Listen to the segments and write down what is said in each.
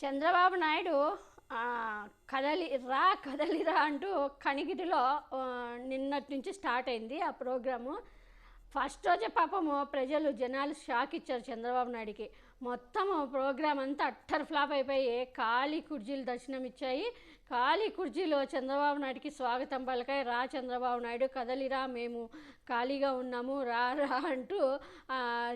చంద్రబాబు నాయుడు కదలి రా కదలిరా అంటూ కనిగిరిలో నిన్నటి నుంచి స్టార్ట్ అయింది ఆ ప్రోగ్రాము. ఫస్ట్ రోజే పాపము ప్రజలు జనాలు షాక్ ఇచ్చారు చంద్రబాబు నాయుడికి. మొత్తం ప్రోగ్రామ్ అంతా అట్టర్ ఫ్లాప్ అయిపోయి ఖాళీ కుర్జీలు దర్శనం ఇచ్చాయి ఖాళీ కుర్జీలో చంద్రబాబు నాయుడికి స్వాగతం పలకాయి. రా చంద్రబాబు నాయుడు కదలిరా మేము ఖాళీగా ఉన్నాము రా రా అంటూ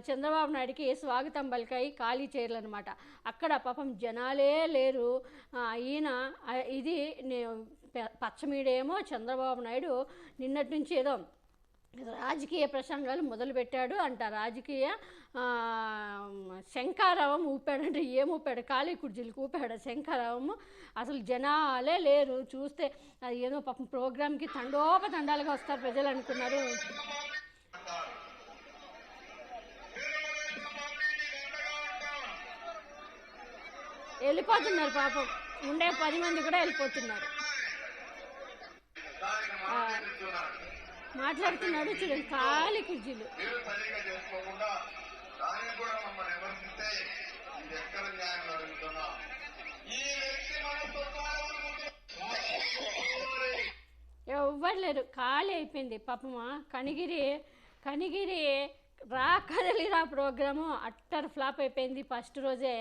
చంద్రబాబు నాయుడికి స్వాగతం పలికాయి ఖాళీ చైర్లు అనమాట అక్కడ పాపం జనాలే లేరు. ఈయన ఇది నే- పచ్చమీడేమో చంద్రబాబు నాయుడు నిన్నటి నుంచి ఏదో రాజకీయ ప్రసంగాలు మొదలుపెట్టాడు అంట. రాజకీయ శంకారావం ఊపాడంటే. ఏం ఊపాడు? ఖాళీ కుర్జీలు ఊపాడు. శంఖారావము అసలు జనాలే లేరు. చూస్తే అది ఏదో పాపం ప్రోగ్రామ్కి తండోపతండాలుగా వస్తారు ప్రజలు అనుకున్నారు. వెళ్ళిపోతున్నారు పాపం. ఉండే పది మంది కూడా వెళ్ళిపోతున్నారు. మాట్లాడుతున్నాడు చూడండి ఖాళీ మనస్తత్వాన్ని ఎవ్వరు లేరు ఖాళీ అయిపోయింది. పాపమా కనిగిరి కనిగిరి రా కదలిరా ప్రోగ్రాము. అట్టర్ ఫ్లాప్ అయిపోయింది ఫస్ట్ రోజే.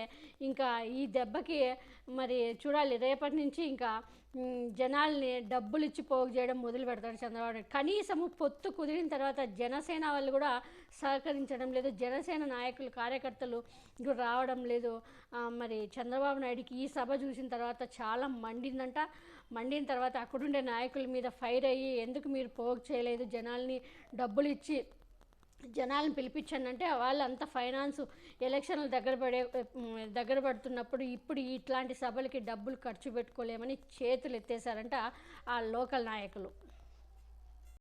ఇంకా ఈ దెబ్బకి మరి చూడాలి రేపటి నుంచి ఇంకా జనాల్ని డబ్బులు ఇచ్చి పోగు చేయడం మొదలు పెడతాడు చంద్రబాబు నాయుడు. కనీసము పొత్తు కుదిరిన తర్వాత జనసేన వాళ్ళు కూడా సహకరించడం లేదు. జనసేన నాయకులు కార్యకర్తలు రావడం లేదు. మరి చంద్రబాబు నాయుడికి ఈ సభ చూసిన తర్వాత చాలా మండిందంట. మండిన తర్వాత అక్కడుండే నాయకుల మీద ఫైర్ అయ్యి ఎందుకు మీరు పోగు చేయలేదు? జనాల్ని డబ్బులు ఇచ్చి జనాలను పిలిపించానంటే వాళ్ళంతా ఫైనాన్స్ ఎలక్షన్లు దగ్గర పడే దగ్గర పడుతున్నప్పుడు ఇప్పుడు ఇట్లాంటి సభలకి డబ్బులు ఖర్చు పెట్టుకోలేమని చేతులు ఎత్తేసారంట ఆ లోకల్ నాయకులు.